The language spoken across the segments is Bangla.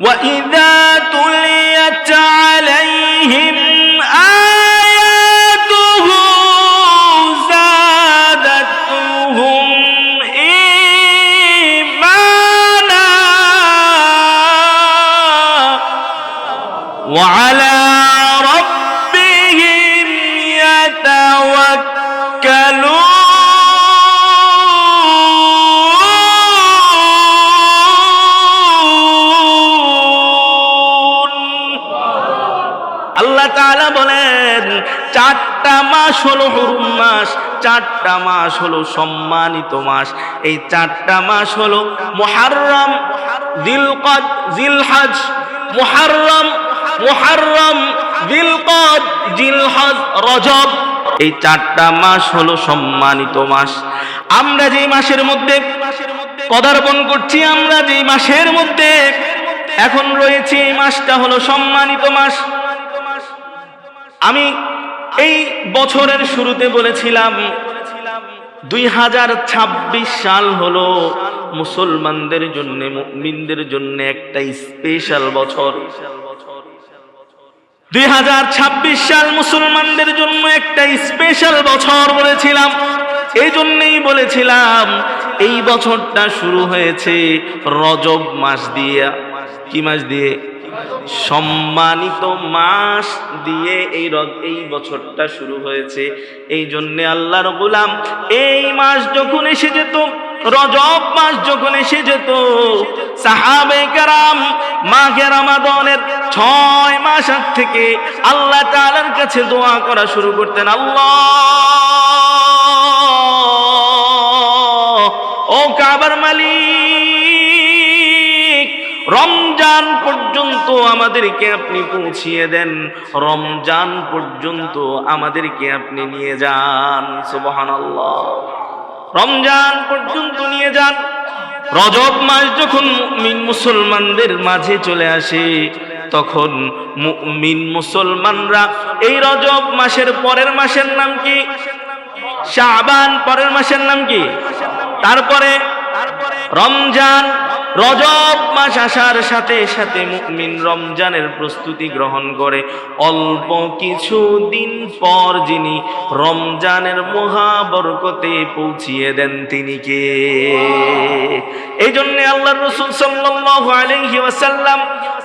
وإذا মাস হলো হুরুম মাস, চারটা মাস হলো সম্মানিত মাস। এই চারটা মাস হলো মুহাররম জিলকদ জিলহজ মুহাররম মুহাররম জিলকদ জিলহজ রজব। এই চারটা মাস হলো সম্মানিত মাস। আমরা যে মাসের মধ্যে পদার্পণ করছি, আমরা যে মাসের মধ্যে এখন রয়েছে, এই মাসটা হলো সম্মানিত মাস। আমি এই বছরের শুরুতে বলেছিলাম, দুই হাজার ছাব্বিশ সাল হলো মুসলমানদের জন্য, মুমিনদের জন্য একটা স্পেশাল বছর। দুই হাজার ছাব্বিশ সাল মুসলমানদের জন্য একটা স্পেশাল বছর বলেছিলাম। এই জন্যেই বলেছিলাম, এই বছরটা শুরু হয়েছে রজব মাস দিয়ে। কি মাস দিয়ে? সম্মানিত মাস দিয়ে এই এই বছরটা শুরু হয়েছে। এই জন্যে আল্লাহর গোলাম এই মাস যখন এসে যেত, রজব মাস যখন এসে যেত, সাহাবে কারাম মাঘে রামাদনের ছয় মাস আগ থেকে আল্লাহ তাআলার কাছে দোয়া করা শুরু করতেন, আল্লাহ ও কাবার মালিক, রমজান পর্যন্ত আমাদেরকে আপনি পৌঁছিয়ে দেন। রমজান পর্যন্ত আমাদেরকে আপনি নিয়ে যান। সুবহানাল্লাহ। রমজান পর্যন্ত নিয়ে যান। রজব মাস যখন মুমিন মুসলমানদের মাঝে চলে আসে, তখন মুমিন মুসলমানরা এই রজব মাসের পরের মাসের নাম কি? শাবান পরের মাসের নাম কি? তারপরে রমজান রজব মাস আসার সাথে সাথে মুমিন রমজানের প্রস্তুতি গ্রহণ করে। অল্প কিছু দিন পর যিনি রমজানের মহাবরকতে পৌঁছিয়ে দেন তিনি কে? এই জন্য আল্লাহ রসুল সাল্লাল্লাহু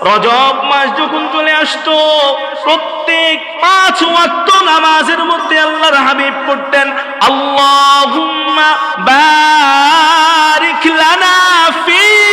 রজব মাস যখন চলে আসতো, প্রত্যেক পাঁচ ওয়াক্ত নামাজের মধ্যে আল্লাহর হাবিব পড়তেন, আল্লাহুম্মা বারিক লানা ফি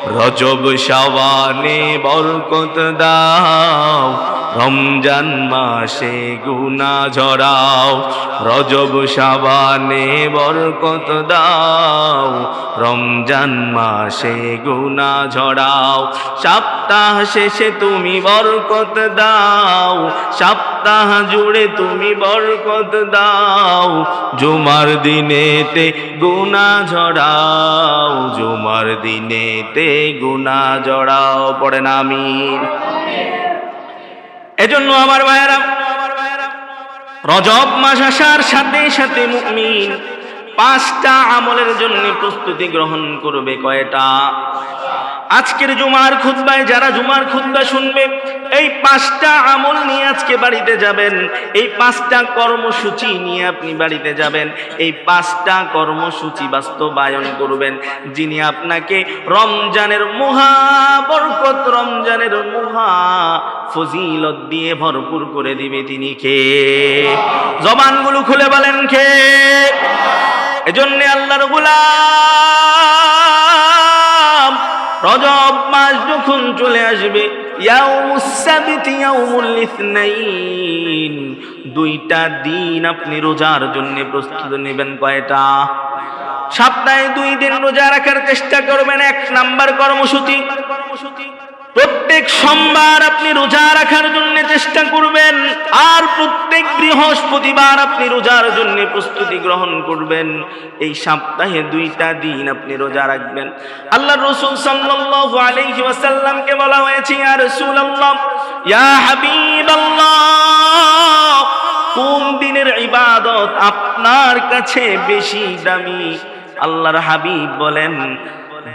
রজব শাবানে বরকত দাও, রমজান মাসে গুনা ঝরাও, রজব শাবানে বরকত দাও, রমজান মাসে গুনা ঝরাও। সপ্তাহ শেষে তুমি বরকত দাও, সপ্তাহ জুড়ে তুমি বরকত দাও। জুমার দিনেতে গুনা ঝরাও, জুমার দিনেতে গুনা জড়াও না আমিন। এজন্য আমার ভাইয়েরা, রজব মাস আসার সাথে সাথে মুমিন পাঁচটা আমলের জন্য প্রস্তুতি গ্রহণ করবে কয়টা? আজকের জুমার খুতবায়, যারা জুমার খুতবা শুনবে, এই পাঁচটা আমল নিয়ে আজকে বাড়িতে যাবেন। এই পাঁচটা কর্মসূচি নিয়ে আপনি বাড়িতে যাবেন। এই পাঁচটা কর্মসূচি বাস্তবায়ন করবেন। যিনি আপনাকে রমজানের মহা বরকত, রমজানের মহা ফজিলত দিয়ে ভরপুর করে দিবে তিনি কে? জবানগুলো খুলে বলেন কে? এজন্যে আল্লাহর গুলাম রজব মাস যখন চলে আসবে দুইটা দিন আপনি রোজার জন্য প্রস্তুত নেবেন কয়টা? সপ্তাহে দুই দিন রোজা রাখার চেষ্টা করবেন, এক নাম্বার কর্মসূচি কর্মসূচি। প্রত্যেক সোমবার আপনি রোজা রাখার জন্য চেষ্টা করবেন, আর প্রত্যেক বৃহস্পতিবার আপনি রোজার জন্য প্রস্তুতি গ্রহণ করবেন। এই সপ্তাহে দুইটা দিন আপনি রোজা রাখবেন। আল্লাহ রসুল সাল্লাল্লাহু আলাইহি ওয়াসাল্লামকে বলা হয়েছে, ইয়া রাসূলুল্লাহ, ইয়া হাবিবাল্লাহ, কোন দিনের ইবাদত আপনার কাছে বেশি দামি? আল্লাহর হাবিব বলেন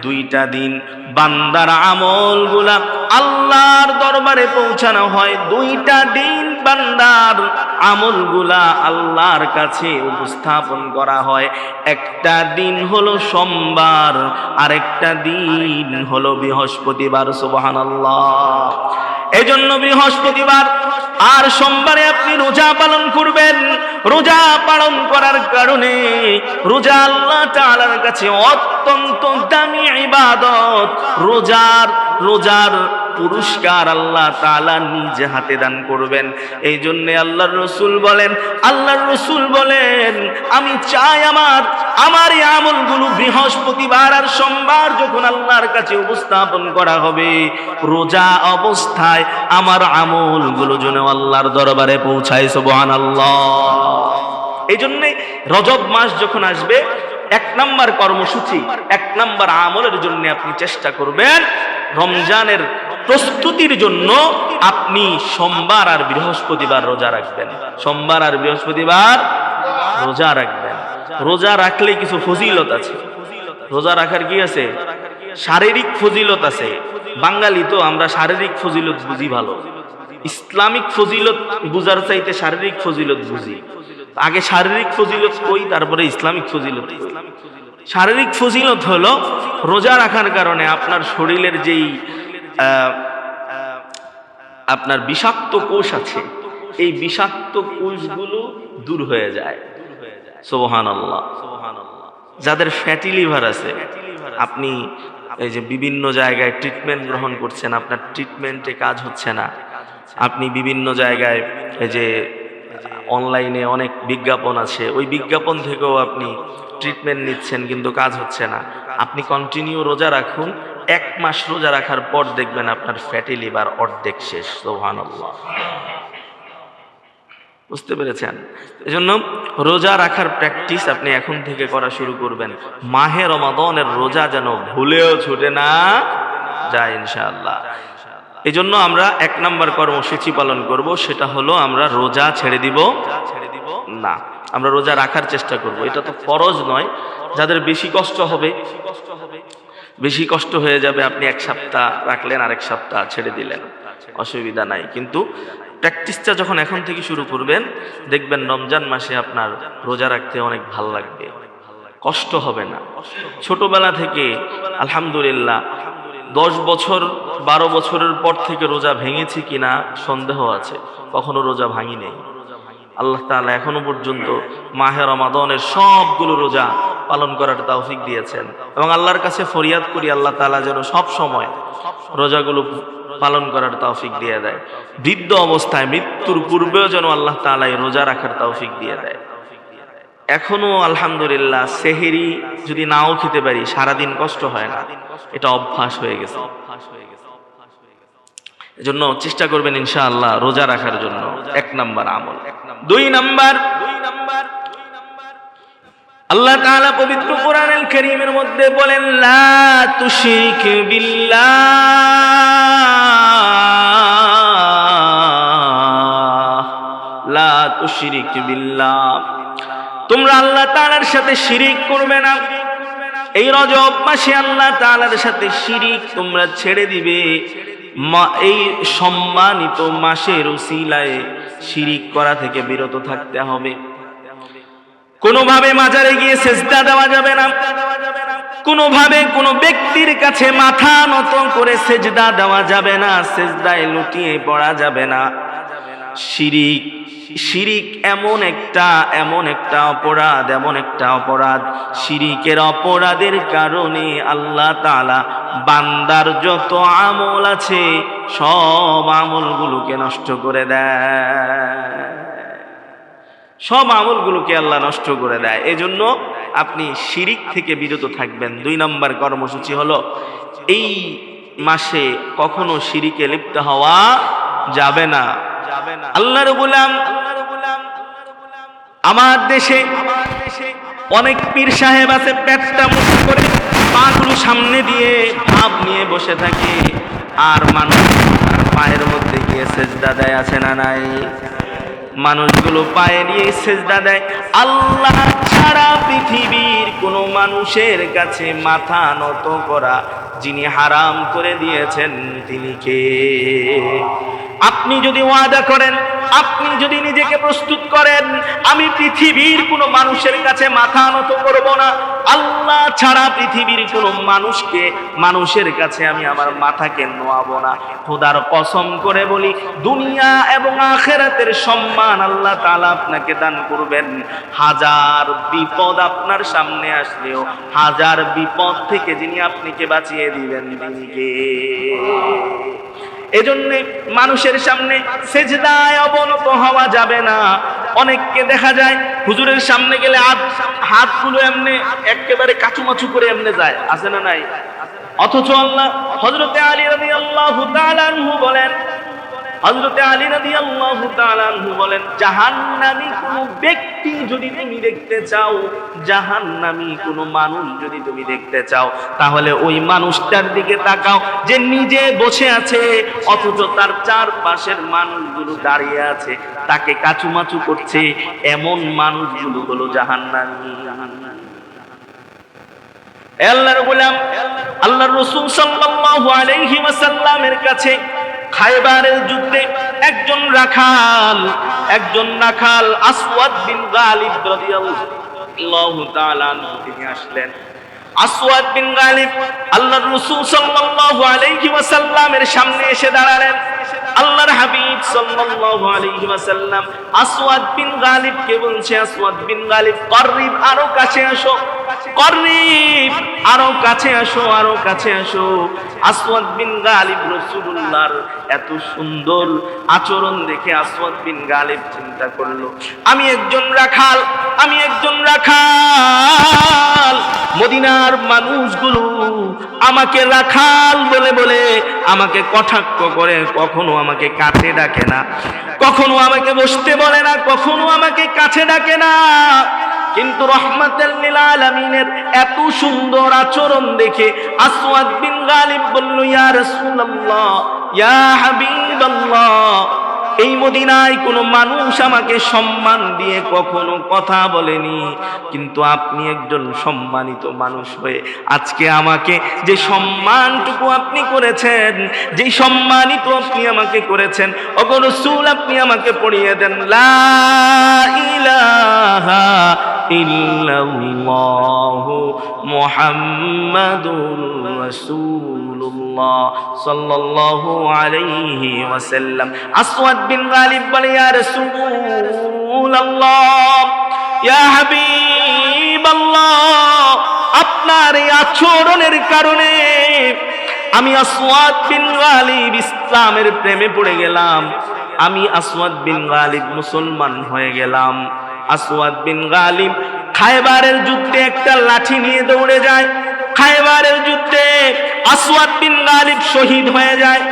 দুইটা দিন বান্দার আমলগুলা আল্লাহর দরবারে পৌঁছানো হয়। দুইটা দিন বান্দার আমলগুলা আল্লাহর কাছে উপস্থাপন করা হয়। একটা দিন হলো সোমবার আর একটা দিন হলো বৃহস্পতিবার, সুবহানাল্লাহ। এজন্য বৃহস্পতিবার আর সোমবারে আপনি রোজা পালন করবেন। রোজা পালন করার কারণে রোজা আল্লাহ তাআলার কাছে অত্যন্ত দামি ইবাদত। রোজার রোজার পুরস্কার আল্লাহ তাআলা নিজে হাতে দান করবেন। এই জন্যে আল্লাহর রসুল বলেন, আল্লাহর রসুল বলেন, আমি চাই আমার আমার এই আমলগুলো বৃহস্পতিবার আর সোমবার যখন আল্লাহর কাছে উপস্থাপন করা হবে, রোজা অবস্থায় আমার আমলগুলো যেন আল্লাহর দরবারে পৌঁছায় সুবহান আল্লাহ এই জন্যে রজব মাস যখন আসবে, এক নাম্বার কর্মসূচি, এক নাম্বার আমলের জন্য আপনি চেষ্টা করবেন, রমজানের প্রস্তুতির জন্য আপনি সোমবার আর বৃহস্পতিবার রোজা রাখবেন। সোমবার আর বৃহস্পতিবার রোজা রাখবেন। রোজা রাখলে কিছু ফজিলত আছে। রোজা রাখার কি আছে? শারীরিক ফজিলত আছে। বাঙালি তো, আমরা শারীরিক ফজিলত বুঝি ভালো। ইসলামিক ফজিলত বুঝার চাইতে শারীরিক ফজিলত বুঝি। আগে শারীরিক ফজিলত কই, তারপরে ইসলামিক ফজিলত শারীরিক ফজিলত হলো রোজা রাখার কারণে আপনার শরীরের যেই আপনার বিষাক্ত কোষ আছে। এই বিষাক্ত কোষগুলো দূর হয়ে যায়। সোবহান আল্লাহ যাদের ফ্যাটি লিভার আছে, আপনি এই যে বিভিন্ন জায়গায় ট্রিটমেন্ট গ্রহণ করছেন, আপনার ট্রিটমেন্টে কাজ হচ্ছে না। আপনি বিভিন্ন জায়গায় এই যে অনলাইনে অনেক বিজ্ঞাপন আছে, ওই বিজ্ঞাপন থেকেও আপনি ট্রিটমেন্ট নিচ্ছেন, কিন্তু কাজ হচ্ছে না। আপনি কন্টিনিউ রোজা রাখুন এক মাস রোজা রাখার পর দেখবেন আপনার ফ্যাটি লিভার অর্ধেক শেষ সোহান বুঝতে পেরেছেন? এজন্য রোজা রাখার প্র্যাকটিস আপনি এখন থেকে করা শুরু করবেন। মাহে রমাদনের রোজা যেন ভুলেও ছুটে না যায় ইনশাআল্লাহ। এই জন্য আমরা এক নম্বর কর্মসূচি পালন করব, সেটা হলো আমরা রোজা ছেড়ে দিব ছেড়ে দিব না। আমরা রোজা রাখার চেষ্টা করব। এটা তো ফরজ নয়। যাদের বেশি কষ্ট হবে বেশি কষ্ট হয়ে যাবে, আপনি এক সপ্তাহ রাখলেন, আরেক সপ্তাহ ছেড়ে দিলেন। অসুবিধা নাই। কিন্তু প্র্যাকটিসটা যখন এখন থেকে শুরু করবেন, দেখবেন রমজান মাসে আপনার রোজা রাখতে অনেক ভালো লাগবে। কষ্ট হবে না। ছোটবেলা থেকে, আলহামদুলিল্লাহ, দশ বছর, বারো বছরের পর থেকে রোজা ভেঙেছি কিনা সন্দেহ আছে। কখনো রোজা ভাঙি নেই। আল্লাহ তাআলা এখনও পর্যন্ত মাহের রমাদনের সবগুলো রোজা পালন করার তৌফিক দিয়েছেন। এবং আল্লাহর কাছে ফরিয়াদ করি, আল্লাহ তাআলা যেন সব সময় রোজাগুলো পালন করার তৌফিক দিয়ে দেয়। বৃদ্ধ অবস্থায় মৃত্যুর পূর্বেও যেন আল্লাহ তাআলা এই রোজা রাখার তৌফিক দিয়ে দেয়। এখনও আলহামদুলিল্লাহ সেহেরি যদি নাও খেতে পারি, সারাদিন কষ্ট হয় না। এটা অভ্যাস হয়ে গেছে। এজন্য চেষ্টা করবেন ইনশাআল্লাহ রোজা রাখার জন্য। এক নাম্বার আমল। দুই নাম্বার আল্লাহ তাআলা পবিত্র কোরআনুল কারীমের মধ্যে বলেন, লা তুশরিক বিল্লাহ। লা তুশরিক বিল্লাহ। তোমরা আল্লাহ তাআলার সাথে শিরিক করবে না। এই রজব মাসে আল্লাহ তাআলার সাথে শিরিক তোমরা ছেড়ে দিবে। মা, এই সম্মানিত মাসের উসিলায় শিরিক করা থেকে বিরত থাকতে হবে। কোনোভাবে মাজারে গিয়ে সেজদা দেওয়া যাবে না। কোনোভাবে কোনো ব্যক্তির কাছে মাথা নত করে সেজদা দেওয়া যাবে না, সেজদায় লুটিয়ে পড়া যাবে না। শিরিক শিরিক এমন একটা এমন একটা অপরাধ, এমন একটা অপরাধ। শিরিকের অপরাধের কারণে আল্লাহ তাআলা বান্দার যত আমল আছে, সব আমলগুলোকে নষ্ট করে দেয়। সব আমলগুলোকে আল্লাহ নষ্ট করে দেয়। এজন্য আপনি শিরিক থেকে বিরত থাকবেন। দুই নম্বর কর্মসূচি হলো, এই মাসে কখনো শিরিকে লিপ্ত হওয়া যাবে না। আল্লাহর গোলাম আমার দেশে অনেক পীর সাহেব আছে, পেটটা মুখ করে পাগুলো সামনে দিয়ে ভাব নিয়ে বসে থাকে। আর মানুষ পায়ের মধ্যে গিয়ে সেজদা দেয়, আছে না নাই? মানুষগুলো পায়ে নিয়ে সেজদা দেয়। আল্লাহ ছাড়া পৃথিবীর কোনো মানুষের কাছে মাথা নত করা যিনি হারাম করে দিয়েছেন, তিনি কে? আপনি যদি ওয়াদা করেন আপনি যদি নিজেকে প্রস্তুত করেন, আমি পৃথিবীর কোনো মানুষের কাছে মাথা নত করব না। আল্লাহ ছাড়া পৃথিবীর কোনো মানুষকে মানুষের কাছে আমি আমার মাথাকে নোয়াবো না। খোদার কসম করে বলি, দুনিয়া এবং আখেরাতের সম্মান আল্লাহ তালা আপনাকে দান করবেন। হাজার বিপদ আপনার সামনে আসলেও, হাজার বিপদ থেকে যিনি আপনাকে বাঁচিয়ে দিবেন, তিনি এজন্য মানুষের সামনে সেজদায় অবনত হওয়া যাবে না। অনেককে দেখা যায়, হুজুরের সামনে গেলে হাত হাতগুলো এমনি একেবারে কাচুমাচু করে এমনি যায়। আছে না নাই? অথচ আল্লাহ হজরতে আলী রবি আল্লাহ বলেন হজরতে আলী রাদি আল্লাহ বলেন, জাহান্নামী কোনো ব্যক্তি যদি তুমি দেখতে চাও, জাহান্নামী কোনো মানুষ যদি তুমি দেখতে চাও, তাহলে ওই মানুষটার দিকে তাকাও যে নিজে বসে আছে, অথচ তার চারপাশের মানুষগুলো দাঁড়িয়ে আছে, তাকে কাচুমাচু করছে, এমন মানুষগুলো হলো জাহান্নামী। আল্লাহর গোলাম, আল্লাহর রাসূল সাল্লাল্লাহু আলাইহি ওয়াসাল্লামের কাছে খাইবারের যুদ্ধে একজন রাখাল একজন রাখাল আসওয়াদ বিন গালিব রাদিয়াল্লাহু তাআলা তিনি আসলেন। আসওয়াদ বিন গালিব আল্লাহর রাসূল সাল্লাল্লাহু আলাইহি ওয়াসাল্লামের সামনে এসে দাঁড়ালেন। আল্লাহর হাবিব সাল্লাল্লাহু আলাইহি ওয়াসাল্লাম আসওয়াদ বিন গালিব কে বলছে, আসওয়াদ বিন গালিব করিব আরও কাছে আসো করিব আরও কাছে আসো, আরও কাছে আসো। আসওয়াদ বিন গালিব রাসূলুল্লাহর এত সুন্দর আচরণ দেখে আসওয়াদ বিন গালিব চিন্তা করল, আমি একজন রাখাল, আমি একজন রাখাল। মদিনার মানুষগুলো আমাকে রাখাল বলে বলে আমাকে কটাক্ষ করে, কখনো আমাকে কাছে ডাকে না, কখনো আমাকে বসতে বলে না, কখনো আমাকে কাছে ডাকে না। কিন্তু রহমাতুল আলামিনের এত সুন্দর আচরণ দেখে আসওয়াদ বিন গালিব বলল, ইয়া রাসূলুল্লাহ, ইয়া হাবিবাল্লাহ এই মদিনায় কোনো মানুষ আমাকে সম্মান দিয়ে কখনো কথা বলেনি। কিন্তু আপনি একজন সম্মানিত মানুষ হয়ে আজকে আমাকে যে সম্মানটুকু আপনি করেছেন, যে সম্মানিত আপনি আমাকে করেছেন অগর সুল আপনি আমাকে পড়িয়ে দেন, লা ইলাহা রাসূলুল্লাহ সাল্লাল্লাহু আলাইহি ওয়াসাল্লাম। আসওয়াদ বিন গালিব বলে, ইয়া রাসূলুল্লাহ, ইয়া হাবিবাল্লাহ, আপনার এই আচরণের কারণে আমি আসওয়াদ বিন গালিব ইসলামের প্রেমে পড়ে গেলাম। আমি আসওয়াদ বিন গালিব মুসলমান হয়ে গেলাম। আসওয়াদ বিন গালিব খায়বারের যুদ্ধে একটা লাঠি নিয়ে দৌড়ে যায়। খায়বারের যুদ্ধে আসওয়াদ বিন গালিব শহীদ হয়ে যায়।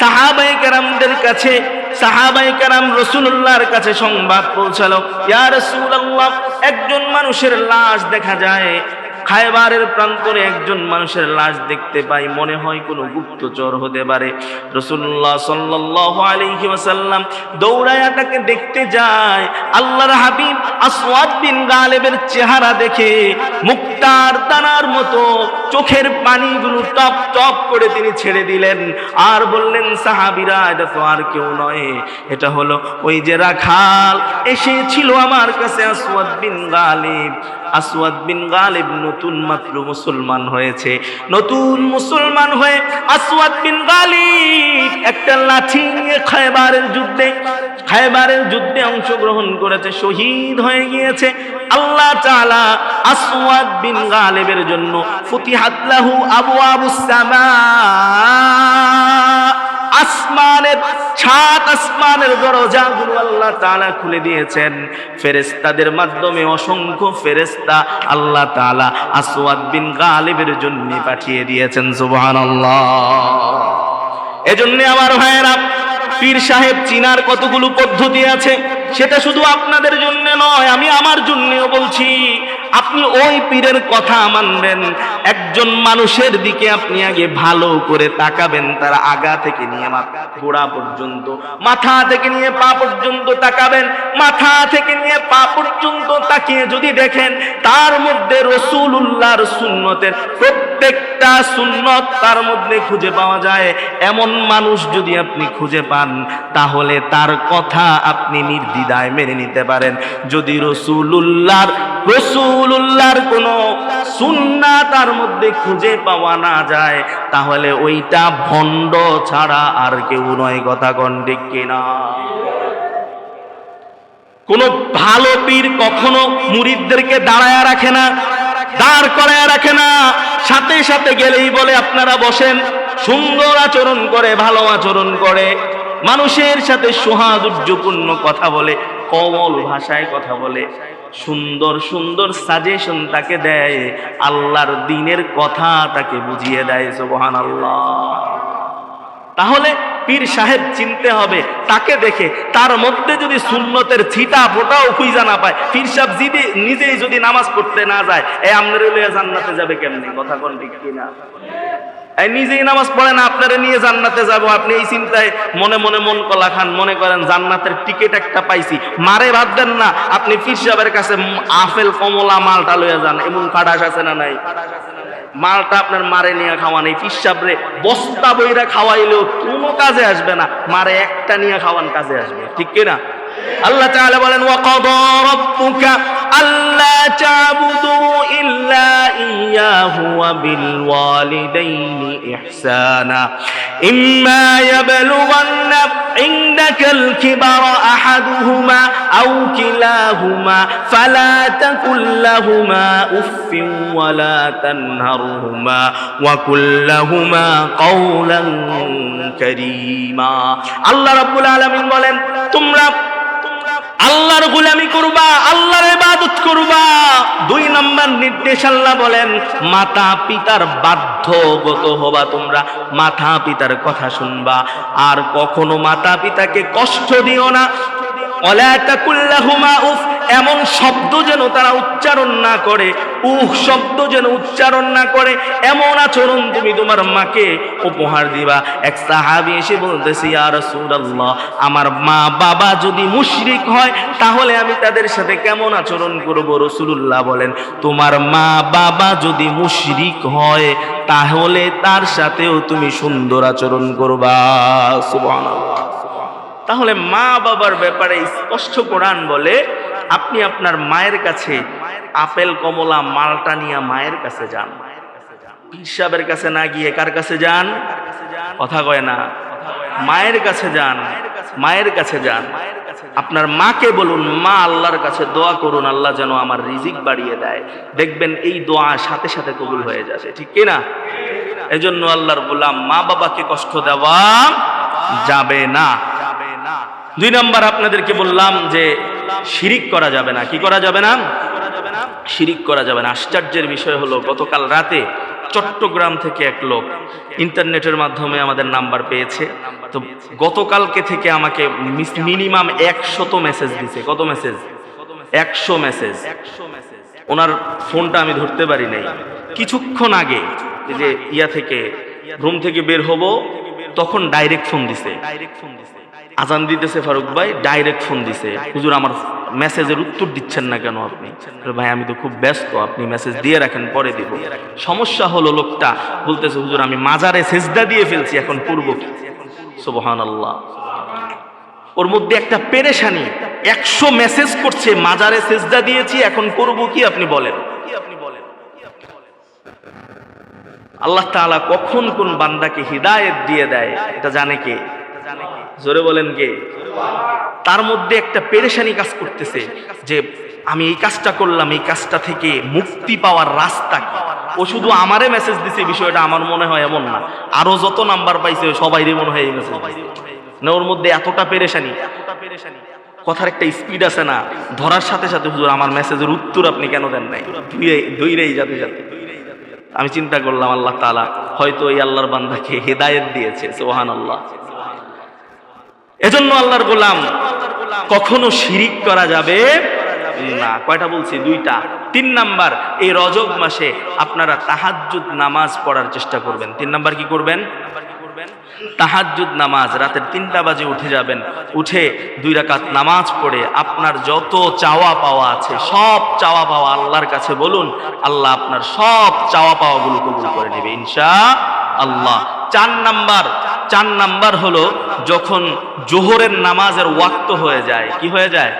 সাহাবাই কেরামদের কাছে সাহাবাই কেরাম রসুল্লাহর কাছে সংবাদ পৌঁছালো। ইয়া রসুল্লাহ একজন মানুষের লাশ দেখা যায়। খায়বারের প্রান্তরে একজন মানুষের লাশ দেখতে পাই, মনে হয় কোনো গুপ্তচর হতে পারে। রসুল্লাহ সাল্লাহ আলাইহি ওয়াসাল্লাম দৌড়ায়া তাকে দেখতে যায়। আল্লাহর হাবিব আসওয়াদ বিন গালেবের চেহারা দেখে মুক্তার দানার মতো চোখের পানিগুলো টপ টপ করে তিনি ছেড়ে দিলেন। আর বললেন, সাহাবিরা, এটা তো আর কেউ নয়। এটা হলো ওই যে রাখাল, এসেছিল আমার কাছে আসওয়াদ বিন গালিব। আসওয়াদ বিন গালিব নতুন মাত্র মুসলমান হয়েছে। নতুন মুসলমান হয়ে আসওয়াদ বিন গালিব একটা লাঠি নিয়ে খায়বারের যুদ্ধে খায়বারের যুদ্ধে অংশগ্রহণ করেছে, শহীদ হয়ে গিয়েছে। আল্লাহ তাআলা আসওয়াদ বিন গালিবের জন্য ফুতিহাত লাহু আবওয়াবুস সামা আসমানের সাত আসমানের দরজাগুলো আল্লাহ তাআলা খুলে দিয়েছেন। ফেরেশতাদের মাধ্যমে অসংখ্য ফেরেশতা আল্লাহ তাআলা আসওয়াদ বিন গালিবের জন্য পাঠিয়ে দিয়েছেন, সুবহানাল্লাহ। এজন্য আমার ভাইয়েরা পীর সাহেব চিনার কতগুলো পদ্ধতি আছে, সেটা শুধু আপনাদের জন্য নয়, আমি আমার জন্যও বলছি। আপনি ওই পীরের কথা মানবেন, একজন মানুষের দিকে আপনি আগে ভালো করে তাকাবেন, তার আগা থেকে নিয়ে গোড়া পর্যন্ত, মাথা থেকে নিয়ে পা পর্যন্ত তাকাবেন, মাথা থেকে নিয়ে পা পর্যন্ত তাকিয়ে যদি দেখেন, তার মধ্যে রসুল্লাহর সুন্নতের প্রত্যেকটা সুন্নত তার মধ্যে খুঁজে পাওয়া যায়। এমন মানুষ যদি আপনি খুঁজে পান তাহলে তার কথা আপনি নির্দ্বিধায় মেনে নিতে পারেন। যদি রসুল্লাহর রসুল্লাহর কোনো সুন্না তার মধ্যে খুঁজে পাওয়া না যায়, তাহলে ওইটা ভণ্ড ছাড়া আর কেউ নয় কথা কণ্ঠিক কিনা? কোন ভালো পীর কখনো মুরিদদেরকে দাঁড়ায় রাখে না, দাঁড় করায় রাখে না। সাথে সাথে গেলেই বলে, আপনারা বসেন, সুন্দর আচরণ করে, ভালো আচরণ করে। মানুষের সাথে সৌহার্দ্যপূর্ণ কথা বলে, কমল ভাষায় কথা বলে, সুন্দর সুন্দর সাজেশন তাকে দেয়, আল্লাহর দিনের কথা তাকে বুঝিয়ে দেয় সুবহান আল্লাহ তাহলে পীর সাহেব চিনতে হবে, তাকে দেখে, তার মধ্যে যদি সুন্নতের ছিটা ফোটাও খুঁজা না পায়, পীর সাহেব যদি নিজেই যদি নামাজ পড়তে না যায়, এ আমনের জান্নাতে যাবে কেমনি? কথা কোন ঠিক কিনা? নিজেই নামাজ পড়েন, আপনারা নিয়ে জান্নাতে যাব। আপনি এই চিন্তায় মনে মনে মন কলা খান, মনে করেন জান্নাতের টিকিট একটা পাইছি। মারে বাদ দেন না, আপনি পীর সাহেবের কাছে আফেল কমলা মালটা লইয়া যান, এমন খাটাস আছে না নাই? মালটা আপনার মারে নিয়ে খাওয়ান, এই পিসাবরে বস্তা বইরা খাওয়াইলেও কোনো কাজে আসবে না। মারে একটা নিয়ে খাওয়ান, কাজে আসবে। ঠিক কিনা? আল্লাহ তাআলা বলেন ওয়া কাদা রাব্বুকা আল্লা তা'বুদু ইল্লা ইয়াহু ওয়া বিল ওয়ালিদাইনি ইহসানা। ইম্মা ইয়াবলুগান্না ইনদাকাল কিবারা আহাদুহুমা আও কিলাহুমা ফালা তাকুল লাহুমা উফিন ওয়া লা তানহারহুমা ওয়া কুল লাহুমা কাওলান কারীমা। আল্লাহ রাব্বুল আলামিন বলেন, তোমরা আল্লাহর গুলামি করবা, আল্লাহর ইবাদত করবা। দুই নম্বর নির্দেশ আল্লাহ বলেন, মাতা পিতার বাধ্যগত হবা তোমরা, মাতা পিতার কথা শুনবা। আর কখনো মাতা পিতাকে কষ্ট দিও না। এমন শব্দ যেন তারা উচ্চারণ না করে। উহ, শব্দ যেন উচ্চারণ না করে। এমন আচরণ তুমি তোমার মাকে উপহার দিবা। এক সাহাবি এসে বলতেছি, ইয়া রাসূলুল্লাহ, আমার মা বাবা যদি মুশরিক হয়, তাহলে আমি তাদের সাথে কেমন আচরণ করব? রাসূলুল্লাহ বলেন, তোমার মা বাবা যদি মুশরিক হয়, তাহলে তার সাথেও তুমি সুন্দর আচরণ করবা। সুবহানাল্লাহ। তাহলে মা বাবার ব্যাপারে স্পষ্ট কোরআন বলে, আপনি আপনার মায়ের কাছে আপেল, কমলা, মালটা নিয়ে মায়ের কাছে যান। হিসাবের কাছে না গিয়ে কার কাছে যান? কথা কয় না। মায়ের কাছে যান। মায়ের কাছে যান। আপনার মাকে বলুন, মা, আল্লাহর কাছে দোয়া করুন, আল্লাহ যেন আমার রিজিক বাড়িয়ে দেয়। দেখবেন এই দোয়া সাথে সাথে কবুল হয়ে যাবে। ঠিক কিনা এজন্য আল্লাহর বললাম মা বাবাকে কষ্ট দেওয়া যাবে না। দুই নম্বর আপনাদেরকে বললাম যে শিরিক করা যাবে না। কি করা যাবে না? শিরিক করা যাবে না। আশ্চর্যের বিষয় হলো, গতকাল রাতে চট্টগ্রাম থেকে এক লোক ইন্টারনেটের মাধ্যমে আমাদের নাম্বার পেয়েছে। তো গতকালকে থেকে আমাকে মিনিমাম একশত মেসেজ দিছে। কত মেসেজ? একশো মেসেজ। ওনার ফোনটা আমি ধরতে পারি নাই। কিছুক্ষণ আগে যে ইয়া থেকে, রুম থেকে বের হব, তখন ডাইরেক্ট ফোন দিছে ডাইরেক্ট ফোন দিছে। আজান দিতেছে ফারুক ভাই ডাইরেক্ট ফোন দিছে। হুজুর, আমার মেসেজের উত্তর দিচ্ছেন না কেন আপনি? ভাই, আমি তো খুব ব্যস্ত, আপনি মেসেজ দিয়ে রাখেন, পরে দিব। সমস্যা হলো লোকটা বলতেছে, হুজুর, আমি মাজারে সেজদা দিয়ে ফেলছি, এখন পূর্ব সুবহান আল্লাহ ওর মধ্যে একটা পেরেশানি, একশো মেসেজ করছে, মাজারে সেজদা দিয়েছি, এখন করব কি? আপনি বলেন। আল্লাহ তাআলা কখন কোন বান্দাকে হিদায়েত দিয়ে দেয়, এটা জানে কে? জোরে বলেন কে তার মধ্যে একটা পেরেশানি কাজ করতেছে যে আমি এই কাজটা করলাম, এই কাজটা থেকে মুক্তি পাওয়ার রাস্তা ও শুধু আমারে মেসেজ দিছে বিষয়টা আমার মনে হয় এমন না। আরও যত নাম্বার পাইছে, সবাইরই মনে হয় এই মেসেজ না, ওর মধ্যে এতটা পেরেশানি। কথার একটা স্পিড আছে না। ধরার সাথে সাথে হুজুর, আমার মেসেজের উত্তর আপনি কেন দেন নাই? দইরেই যাতে যাতে। আমি চিন্তা করলাম, আল্লাহ তাআলা হয়তো এই আল্লাহর বান্দাকে হেদায়েত দিয়েছে সোহান আল্লাহ এজন্য আল্লাহর গোলাম কখনো শিরিক করা যাবে না। কয়টা বলছি? দুইটা। তিন নাম্বার, এই রজব মাসে আপনারা তাহাজ্জুদ নামাজ পড়ার চেষ্টা করবেন। তিন নাম্বার কি করবেন? তাহাজ্জুদ নামাজ, রাতের তিনটা বাজে উঠে যাবেন। উঠে দুই রাকাত নামাজ পড়ে আপনার যত চাওয়া পাওয়া আছে, সব চাওয়া পাওয়া আল্লাহর কাছে বলুন, আল্লাহ আপনার সব চাওয়া পাওয়াগুলো কবুল করে নেবে ইনশা আল্লাহ চার নাম্বার চার নাম্বার হলো যখন জোহরের নামাজের ওয়াক্ত হয়ে যায়, কি হয়ে যায়?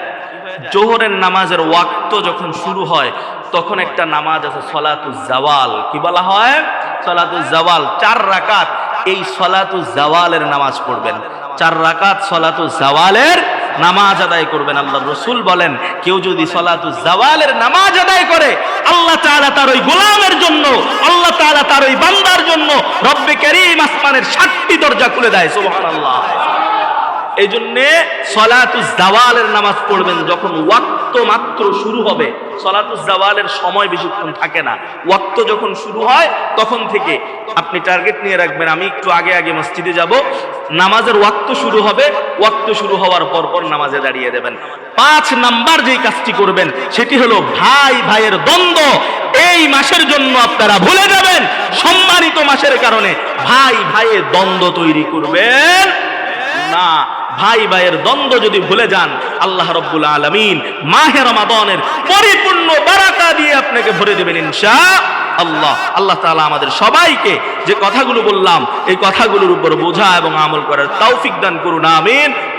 জোহরের নামাজের ওয়াক্ত যখন শুরু হয়, তখন একটা নামাজ আছে সলাতু জাওয়াল। কি বলা হয়? সলাতু জাওয়াল। চার রাকাত এই সলাতু জাওয়ালের নামাজ পড়বেন। চার রাকাত সলাতু জাওয়ালের নামাজ আদায় করবেন আল্লাহ রসুল বলেন, কেউ যদি সলাতু জাওয়ালের নামাজ আদায় করে, আল্লাহ তাআলা তার ওই গোলামের জন্য, আল্লাহ তালা তার ওই বান্দার জন্য রব্বে করিম আসমানের সাতটি দরজা খুলে দেয়, সুবহানাল্লাহ। এই জন্যে সলাতু জাওয়ালের নামাজ পড়বেন যখন ওয়াক্ত মাত্র শুরু হবে। সলাতু জাওয়ালের সময় বেশিক্ষণ থাকে না। ওয়াক্ত যখন শুরু হয়, তখন থেকে আপনি টার্গেট নিয়ে রাখবেন, আমি একটু আগে আগে মসজিদে যাব। নামাজের ওয়াক্ত শুরু হবে, ওয়াক্ত শুরু হওয়ার পর পর নামাজে দাঁড়িয়ে দেবেন। পাঁচ নাম্বার যেই কাজটি করবেন, সেটি হলো ভাই, ভাইয়ের দ্বন্দ্ব। এই মাসের জন্য আপনারা ভুলে যাবেন। সম্মানিত মাসের কারণে ভাই, ভাইয়ের দ্বন্দ্ব তৈরি করবেন না। ভাই ভাইয়ের দ্বন্দ্ব যদি ভুলে যান, আল্লাহ রব্বুল আলমিন মাহে রমাদনের পরিপূর্ণ বারাকা দিয়ে আপনাকে ভরে দেবেন ইনশা আল্লাহ। আল্লাহ তালা আমাদের সবাইকে যে কথাগুলো বললাম, এই কথাগুলোর উপর বোঝা এবং আমল করার তৌফিক দান করুন, আমিন।